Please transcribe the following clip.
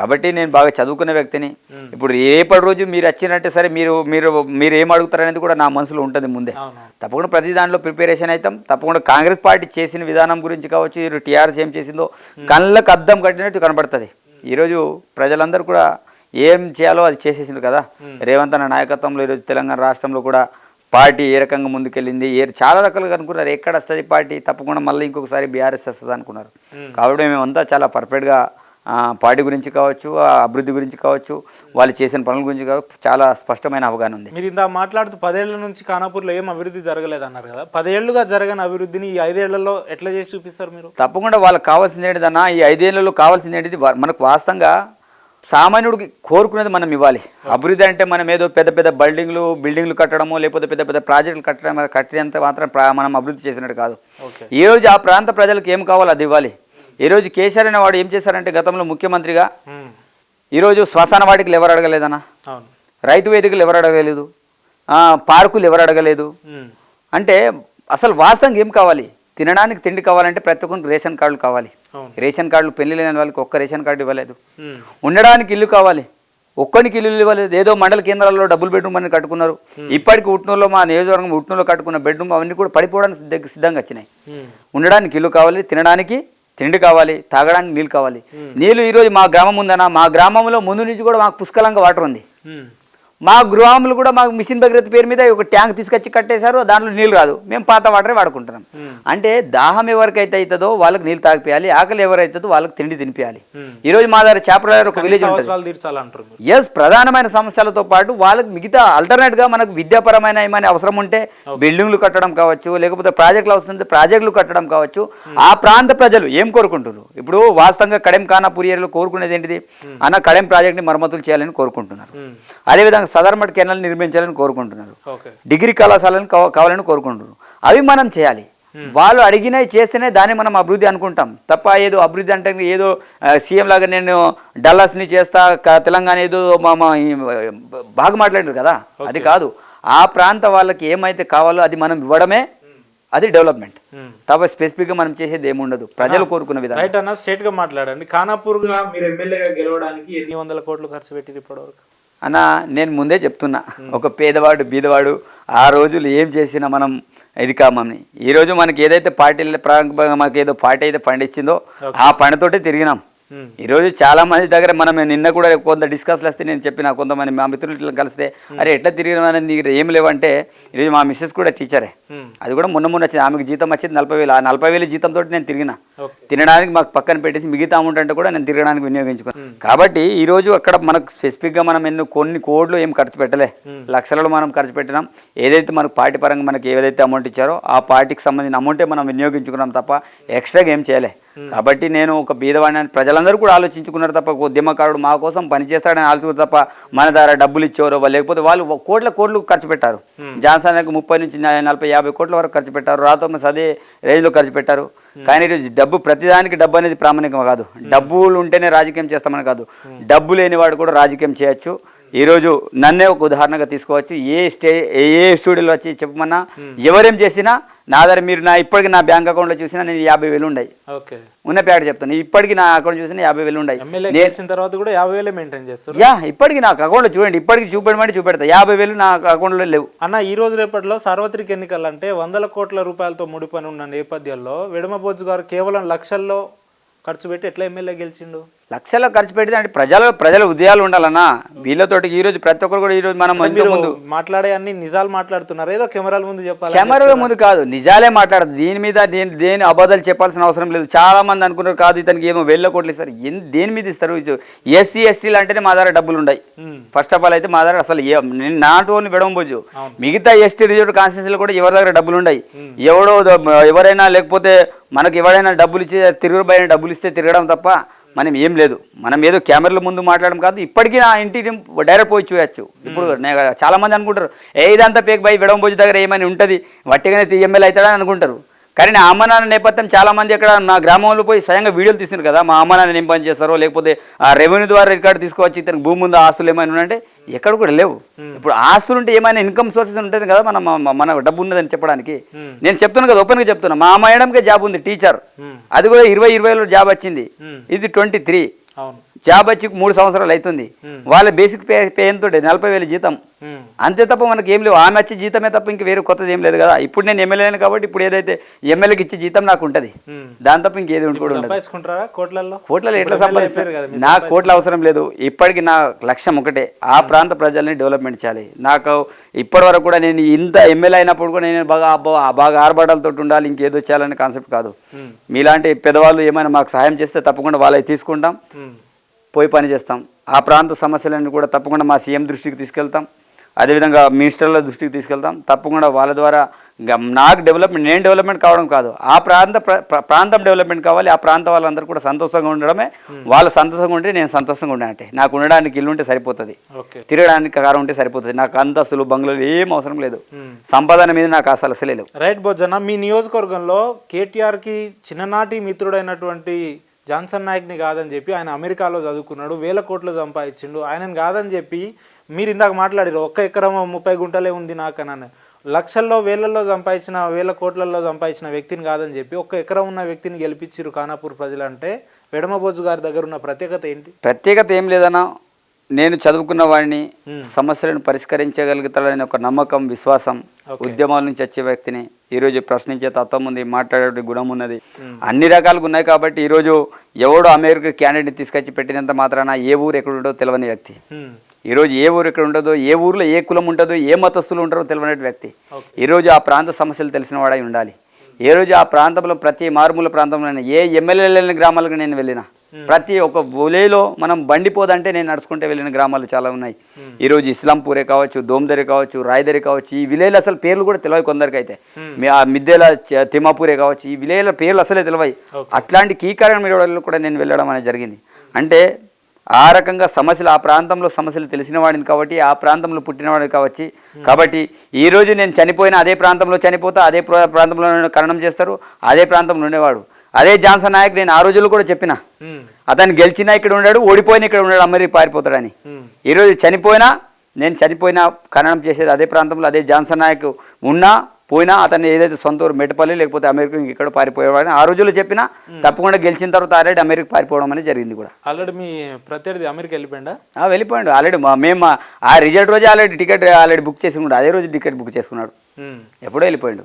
కాబట్టి నేను బాగా చదువుకున్న వ్యక్తిని. ఇప్పుడు రేపటి రోజు మీరు వచ్చినట్టే సరే మీరు మీరు మీరు ఏం అడుగుతారనేది కూడా నా మనసులో ఉంటుంది ముందే. తప్పకుండా ప్రతి దాంట్లో ప్రిపరేషన్ అవుతాం. తప్పకుండా కాంగ్రెస్ పార్టీ చేసిన విధానం గురించి కావచ్చు ఈరోజు టీఆర్ఎస్ ఏం చేసిందో కళ్ళకు అద్దం కట్టినట్టు కనబడుతుంది. ఈరోజు ప్రజలందరూ కూడా ఏం చేయాలో అది చేసేసిండ్రు కదా. రేవంత్ అన్న నాయకత్వంలో ఈరోజు తెలంగాణ రాష్ట్రంలో కూడా పార్టీ ఏ రకంగా ముందుకెళ్ళింది ఏ చాలా రకాలుగా అనుకున్నారు. ఎక్కడ వస్తుంది పార్టీ? తప్పకుండా మళ్ళీ ఇంకొకసారి బీఆర్ఎస్ వస్తుంది అనుకున్నారు. కాబట్టి మేమంతా చాలా పర్ఫెక్ట్గా పార్టీ గురించి కావచ్చు ఆ అభివృద్ధి గురించి కావచ్చు వాళ్ళు చేసిన పనుల గురించి కావచ్చు చాలా స్పష్టమైన అవగాహన ఉంది. మీరు ఇందా మాట్లాడుతూ పదేళ్ళ నుంచి ఖానాపూర్లో ఏం అభివృద్ధి జరగలేదు అన్నారు కదా. పదేళ్ళుగా జరగని అభివృద్ధిని ఈ ఐదేళ్ళలో ఎట్లా చేసి చూపిస్తారు మీరు? తప్పకుండా వాళ్ళకి కావాల్సింది ఏంటిదన్నా ఈ ఐదేళ్ళలో కావాల్సింది ఏంటిది మనకు వాస్తవంగా సామాన్యుడికి కోరుకునేది మనం ఇవ్వాలి. అభివృద్ధి అంటే మనం ఏదో పెద్ద పెద్ద బిల్డింగ్లు బిల్డింగ్లు కట్టడము లేకపోతే పెద్ద పెద్ద ప్రాజెక్టులు కట్టడం కట్టినంత మాత్రం మనం అభివృద్ధి చేసినట్టు కాదు. ఈ రోజు ఆ ప్రాంత ప్రజలకు ఏం కావాలో అది ఇవ్వాలి. ఈ రోజు కేసీఆర్ అనే వాడు ఏం చేశారంటే గతంలో ముఖ్యమంత్రిగా. ఈరోజు శ్మశాన వాటికలు ఎవరు అడగలేదన్నా? రైతు వేదికలు ఎవరు అడగలేదు? పార్కులు ఎవరు అడగలేదు. అంటే అసలు వాస్తవంగా ఏం కావాలి? తినడానికి తిండి కావాలంటే ప్రతి ఒక్కరికి రేషన్ కార్డులు కావాలి. రేషన్ కార్డులు పెళ్ళి లేని వాళ్ళకి ఒక్క రేషన్ కార్డు ఇవ్వలేదు. ఉండడానికి ఇల్లు కావాలి. ఒక్కనికి ఇల్లు ఇవ్వలేదు. ఏదో మండల కేంద్రాల్లో డబుల్ బెడ్రూమ్ అని కట్టుకున్నారు. ఇప్పటికి ఉట్నూరులో మా నియోజకవర్గం ఉట్నూరులో కట్టుకున్న బెడ్రూమ్ అవన్నీ కూడా పడిపోవడానికి సిద్ధ- సిద్ధంగా వచ్చినాయి. ఉండడానికి ఇల్లు కావాలి తినడానికి తిండి కావాలి తాగడానికి నీళ్ళు కావాలి. నీళ్ళు ఈరోజు మా గ్రామం ఉందన్న మా గ్రామంలో ముందు నుంచి కూడా మాకు పుష్కలంగా వాటర్ ఉంది. మా గృహంలో కూడా మాకు మిషన్ భగీరథ పేరు మీద ఒక ట్యాంక్ తీసుకొచ్చి కట్టేశారు దాంట్లో నీళ్ళు రాదు. మేము పాత వాటరే వాడుకుంటున్నాం. అంటే దాహం ఎవరికైతే అవుతుందో వాళ్ళకి నీళ్ళు తాగిపియాలి ఆకలి ఎవరైతుందో వాళ్ళకి తిండి తినిపించాలి ఈ రోజు మా దగ్గర చేపల ఒక విలేజ్ ఉంటుంది. ఎస్ ప్రధానమైన సమస్యలతో పాటు వాళ్ళకి మిగతా alternate గా మనకు విద్యాపరమైన ఏమైనా అవసరం ఉంటే బిల్డింగ్లు కట్టడం కావచ్చు లేకపోతే ప్రాజెక్టులు అవసరం ప్రాజెక్టులు కట్టడం కావచ్చు. ఆ ప్రాంత ప్రజలు ఏం కోరుకుంటున్నారు? ఇప్పుడు వాస్తవంగా కడెం ఖానాపూర్ ఏరియాలో కోరుకునేది ఏంటిది? అన్న కడెం ప్రాజెక్ట్ని మరమ్మతులు చేయాలని కోరుకుంటున్నారు. అదేవిధంగా సదర్మట్ కెనాల్ నిర్మించాలని కోరుకుంటున్నారు. డిగ్రీ కళాశాలను కావ- కావాలని కోరుకుంటున్నారు. అవి మనం చేయాలి వాళ్ళు అడిగినవి చేస్తేనే దాన్ని మనం అభివృద్ధి అనుకుంటాం. తప్ప ఏదో అభివృద్ధి అంటే ఏదో సీఎం లాగా నేను డల్లాస్ని చేస్తా తెలంగాణ ఏదో మా బాగా మాట్లాడారు కదా? అది కాదు. ఆ ప్రాంత వాళ్ళకి ఏమైతే కావాలో అది మనం ఇవ్వడమే అది డెవలప్మెంట్. ఉమ్. తప్ప స్పెసిఫిక్గా మనం చేసేది ఏముండదు. ప్రజలు కోరుకున్న విధానం. రైట్ అన్న స్ట్రేట్గా మాట్లాడండి. ఖానాపూర్గా మీరు ఎమ్మెల్యేగా గెలవడానికి ఎన్ని వందల కోట్లు ఖర్చు పెట్టిరు ఇప్పటివరకు? అన్న నేను ముందే చెప్తున్నా. ఒక పేదవాడు బీదవాడు ఆ రోజులు ఏం చేసినా మనం ఇది కామని ఈ రోజు మనకి ఏదైతే పార్టీల ప్రారంభంగా మనకి ఏదో పార్టీ అయితే ఫండ్ ఇచ్చిందో ఆ ఫండ్తోటే తిరిగినాం. ఈరోజు చాలా మంది దగ్గర మనం నిన్న కూడా కొంత డిస్కస్లు వస్తే నేను చెప్పిన కొంతమంది మా మిత్రులు కలిస్తే అరే ఎట్లా తిరిగినాం అనేది నీకు ఏం లేవంటే ఈరోజు మా మిస్సెస్ కూడా టీచరే. అది కూడా మొన్న మొన్న వచ్చింది. ఆమెకు జీతం వచ్చింది నలభై వేలు. ఆ నలభై వేలు జీతంతో నేను తిరిగిన. తినడానికి మాకు పక్కన పెట్టేసి మిగతా అమౌంట్ అంటే కూడా నేను తిరగడానికి వినియోగించుకున్నాను కాబట్టి ఈ రోజు అక్కడ మనకు స్పెసిఫిక్గా మనం ఎన్నో కొన్ని కోడ్లు ఏం ఖర్చు పెట్టలే. లక్షలలో మనం ఖర్చు పెట్టినాం. ఏదైతే మనకు పార్టీ పరంగా మనకి ఏదైతే అమౌంట్ ఇచ్చారో ఆ పార్టీకి సంబంధించిన అమౌంటే మనం వినియోగించుకున్నాం తప్ప ఎక్స్ట్రాగా ఏం చేయలే. కాబట్టి నేను ఒక బీదవాడిని అని ప్రజలందరూ కూడా ఆలోచించుకున్నారు తప్ప ఉద్యమకారుడు మా కోసం పనిచేస్తాడని ఆలోచించారు తప్ప మన ద్వారా డబ్బులు ఇచ్చేవారో వాళ్ళు లేకపోతే వాళ్ళు కోట్ల కోట్లు ఖర్చు పెట్టారు. జాన్సన్కి ముప్పై నుంచి నలభై యాభై కోట్ల వరకు ఖర్చు పెట్టారు. రాతో అదే రేంజ్లో ఖర్చు పెట్టారు. కానీ ఈరోజు డబ్బు ప్రతిదానికి డబ్బు అనేది ప్రామాణికం కాదు. డబ్బులు ఉంటేనే రాజకీయం చేస్తామని కాదు. డబ్బు లేనివాడు కూడా రాజకీయం చేయొచ్చు. ఈరోజు నన్నే ఒక ఉదాహరణగా తీసుకోవచ్చు. ఏ స్టే ఏ స్టూడియోలో వచ్చి చెప్పమన్నా ఎవరేం చేసినా నా దగ్గర మీరు నా ఇప్పటికి నా బ్యాంక్ అకౌంట్లో చూసినా నేను యాభై వేలు ఉన్నాయి ఓకే. ఉన్న పేట చెప్తాను ఇప్పటికి నా అకౌంట్ చూసినా యాభై వేలు ఉన్నాయి నేను తర్వాత కూడా యాభై వేలే మెయింటైన్ చేస్తారు. యా ఇప్పటికి నాకు అకౌంట్లో చూడండి. ఇప్పటికి చూపెట్టమంటే చూపెడతా. యాభై వేలు నా అకౌంట్లో లేవు. అన్న ఈ రోజు రేపట్లో సార్వత్రిక ఎన్నికలు అంటే వందల కోట్ల రూపాయలతో ముడిపని ఉన్న నేపథ్యంలో విడమబోజు గారు కేవలం లక్షల్లో ఖర్చు పెట్టి ఎట్లా ఎమ్మెల్యే గెలిచిండు? లక్షల్లో ఖర్చు పెడితే అంటే ప్రజల ప్రజల ఉదయాలు ఉండాలన్నా వీళ్ళతోటి ఈ రోజు ప్రతి ఒక్కరు కూడా ఈ రోజు మనం ముందు మాట్లాడే అన్ని నిజాలు మాట్లాడుతున్నారు. ఏదో కెమెరాల ముందు చెప్పాలి కెమెరాల ముందు కాదు నిజాలే మాట్లాడదు. దీని మీద దేని దేని అబద్ధాలు చెప్పాల్సిన అవసరం లేదు. చాలా మంది అనుకున్నారు కాదు ఇతనికి ఏమో వెళ్ళ కోట్లు ఇస్తారు దేని మీద ఇస్తారు? ఎస్సీ ఎస్టీలు అంటేనే మా దగ్గర డబ్బులు ఉన్నాయి. ఫస్ట్ ఆఫ్ ఆల్ అయితే మా దగ్గర అసలు నాట్ ఓన్లీ విడవబోజు. మిగతా ఎస్టీ రిజర్వ్ కాన్స్టిట్యూన్సీలో కూడా ఎవరి దగ్గర డబ్బులు ఉన్నాయి ఎవడో ఎవరైనా లేకపోతే మనకు ఎవరైనా డబ్బులు ఇచ్చి తిరుగుబడిన డబ్బులు ఇస్తే తిరగడం తప్ప మనం ఏం లేదు. మనం ఏదో కెమెరాల ముందు మాట్లాడడం కాదు ఇప్పటికీ నా ఇంటి డైరెక్ట్ పోయి చూడొచ్చు. ఇప్పుడు చాలా మంది అనుకుంటారు ఏ ఇదంతా పేక్ బై విడవబోజు దగ్గర ఏమైనా ఉంటుంది? వట్టిగానే ఎమ్మెల్యే అవుతాడని అనుకుంటారు. కానీ నా అమ్మ నాన్న నేపథ్యం చాలా మంది అక్కడ నా గ్రామంలో పోయి స్వయంగా వీడియోలు తీసినారు కదా మా అమ్మ నాన్న ఏం పని చేస్తారో లేకపోతే ఆ రెవెన్యూ ద్వారా రికార్డు తీసుకొచ్చి ఇతనికి భూమి ఉందా ఆస్తులు ఏమైనా ఉన్నాయంటే ఎక్కడ కూడా లేవు. ఇప్పుడు ఆస్తులు ఉంటే ఏమైనా ఇన్కమ్ సోర్సెస్ ఉంటుంది కదా మన మన- డబ్బు ఉన్నదని చెప్పడానికి. నేను చెప్తున్నాను కదా ఓపెన్గా చెప్తున్నా. మా మేడంకే జాబ్ ఉంది టీచర్ ఉమ్. అది కూడా ఇరవై ఇరవైలో జాబ్ వచ్చింది. ఇది ట్వంటీ త్రీ జాబ్ వచ్చి మూడు సంవత్సరాలు అవుతుంది. వాళ్ళ బేసిక్ పే పే ఎంతో నలభై వేలు జీతం. అంతే తప్ప మనకి ఏం లేవు. ఆమె వచ్చే జీతమే తప్ప ఇంక వేరే కొత్తది ఏం లేదు కదా. ఇప్పుడు నేను ఎమ్మెల్యేను కాబట్టి ఇప్పుడు ఏదైతే ఎమ్మెల్యేకి ఇచ్చే జీతం నాకు ఉంటుంది. దాని తప్ప ఇంకేది కోట్లల్లో? కోట్లలో ఎట్లా సంపాదిస్తారు నా కోట్ల అవసరం లేదు. ఇప్పటికి నా లక్ష్యం ఒకటే. ఆ ప్రాంత ప్రజల్ని డెవలప్మెంట్ చేయాలి. నాకు ఇప్పటి వరకు కూడా నేను ఇంత ఎమ్మెల్యే అయినప్పుడు కూడా నేను బాగా బాగా ఆర్భాటాలతో ఉండాలి ఇంకేదో చేయాలనే కాన్సెప్ట్ కాదు. మీలాంటి పెద్దవాళ్ళు ఏమైనా మాకు సహాయం చేస్తే తప్పకుండా వాళ్ళవి తీసుకుంటాం. పోయి పని చేస్తాం. ఆ ప్రాంత సమస్యలను కూడా తప్పకుండా మా సీఎం దృష్టికి తీసుకెళ్తాం. అదేవిధంగా మినిస్టర్ల దృష్టికి తీసుకెళ్తాం. తప్పకుండా వాళ్ళ ద్వారా నాకు డెవలప్మెంట్ నేను డెవలప్మెంట్ కావడం కాదు. ఆ ప్రాంత ప్ర- ప్ర- ప్రాంతం డెవలప్మెంట్ కావాలి. ఆ ప్రాంత వాళ్ళందరూ కూడా సంతోషంగా ఉండడమే. వాళ్ళు సంతోషంగా ఉంటే నేను సంతోషంగా ఉండే నాకు ఉండడానికి ఇల్లు ఉంటే సరిపోతుంది. ఓకే. తిరగడానికి కారం ఉంటే సరిపోతుంది. నాకు అంతస్తులు బంగ్లాలు ఏం అవసరం లేదు. సంపాదన మీద నాకు అసలు అసలే లేవు రైట్ భోజన మీ నియోజకవర్గంలో కేటీఆర్కి చిన్ననాటి మిత్రుడైనటువంటి జాన్సన్ నాయక్ని కాదని చెప్పి ఆయన అమెరికాలో చదువుకున్నాడు వేల కోట్లు సంపాదించిండు. ఆయనని కాదని చెప్పి మీరు ఇందాక మాట్లాడారు ఒక్క ఎకరం ముప్పై గుంటలే ఉంది నాకు అని. లక్షల్లో వేలల్లో సంపాదించిన వేల కోట్లలో సంపాదించిన వ్యక్తిని కాదని చెప్పి ఒక్క ఎకరం ఉన్న వ్యక్తిని గెలిపించారు ఖానాపూర్ ప్రజలు అంటే వెడమబోజు గారి దగ్గర ఉన్న ప్రత్యేకత ఏంటి? ప్రత్యేకత ఏం లేదన్నా నేను చదువుకున్న వాడిని సమస్యలను పరిష్కరించగలుగుతాడని ఒక నమ్మకం విశ్వాసం ఉద్యమాల నుంచి వచ్చే వ్యక్తిని ఈరోజు ప్రశ్నించే తత్వం ఉంది మాట్లాడే గుణం ఉన్నది. అన్ని రకాలుగా ఉన్నాయి కాబట్టి ఈరోజు ఎవడో అమెరికా క్యాండిడేట్ తీసుకొచ్చి పెట్టినంత మాత్రాన ఏ ఊరు ఎక్కడ ఉండదో తెలియని వ్యక్తి. ఈరోజు ఏ ఊరు ఎక్కడ ఉండదో ఏ ఊర్లో ఏ కులం ఉంటుందో ఏ మతస్థులు ఉంటారో తెలియని వ్యక్తి. ఈరోజు ఆ ప్రాంత సమస్యలు తెలిసిన వాడై ఉండాలి. ఏ రోజు ఆ ప్రాంతంలో ప్రతి మారుమూల ప్రాంతంలో ఏ ఎమ్మెల్యే వెళ్ళిన గ్రామాలకు నేను వెళ్ళిన ప్రతి ఒక్క విలేలో మనం బండిపోదంటే నేను నడుచుకుంటే వెళ్ళిన గ్రామాలు చాలా ఉన్నాయి. ఈరోజు ఇస్లాంపూరే కావచ్చు దోమదరి కావచ్చు రాయదరి కావచ్చు ఈ విలేలు అసలు పేర్లు కూడా తెలియదు కొందరికి అయితే మీ ఆ మిద్దెల తిమ్మాపూరే కావచ్చు ఈ విలేల పేర్లు అసలే తెలియదు అట్లాంటి కీకారణ మీద కూడా నేను వెళ్ళడం అనేది జరిగింది. అంటే ఆ రకంగా సమస్యలు ఆ ప్రాంతంలో సమస్యలు తెలిసిన వాడిని కాబట్టి ఆ ప్రాంతంలో పుట్టినవాడిని కావచ్చు కాబట్టి ఈ రోజు నేను చనిపోయిన అదే ప్రాంతంలో చనిపోతా అదే ప్రా- ప్రాంతంలో ఖననం చేస్తారు అదే ప్రాంతంలో ఉండేవాడు అదే జాన్సన్ నాయక్ నేను ఆ రోజుల్లో కూడా చెప్పిన. అతను గెలిచినా ఇక్కడ ఉన్నాడు ఓడిపోయినా ఇక్కడ ఉన్నాడు అమెరికా పారిపోతాడని. ఈరోజు చనిపోయినా నేను చనిపోయినా ఖననం చేసేది అదే ప్రాంతంలో అదే జాన్సన్ నాయక్ ఉన్నా పోయినా అతను ఏదైతే సొంత ఊరు మెట్టపల్లి లేకపోతే అమెరికా ఇక్కడ పారిపోయేవాడని ఆ రోజుల్లో చెప్పినా తప్పకుండా గెలిచిన తర్వాత ఆల్రెడీ అమెరికా పారిపోవడం అనేది జరిగింది కూడా. ఆల్రెడీ మీ ప్రత్యర్థి అమెరికా వెళ్ళిపోయిందా? ఆ, వెళ్ళిపోయాడు. ఆల్రెడీ మా మేము ఆ రిజల్ట్ రోజే ఆల్రెడీ టికెట్ ఆల్రెడీ బుక్ చేసుకున్నాడు. అదే రోజు టికెట్ బుక్ చేసుకున్నాడు. ఎప్పుడో వెళ్ళిపోయాడు.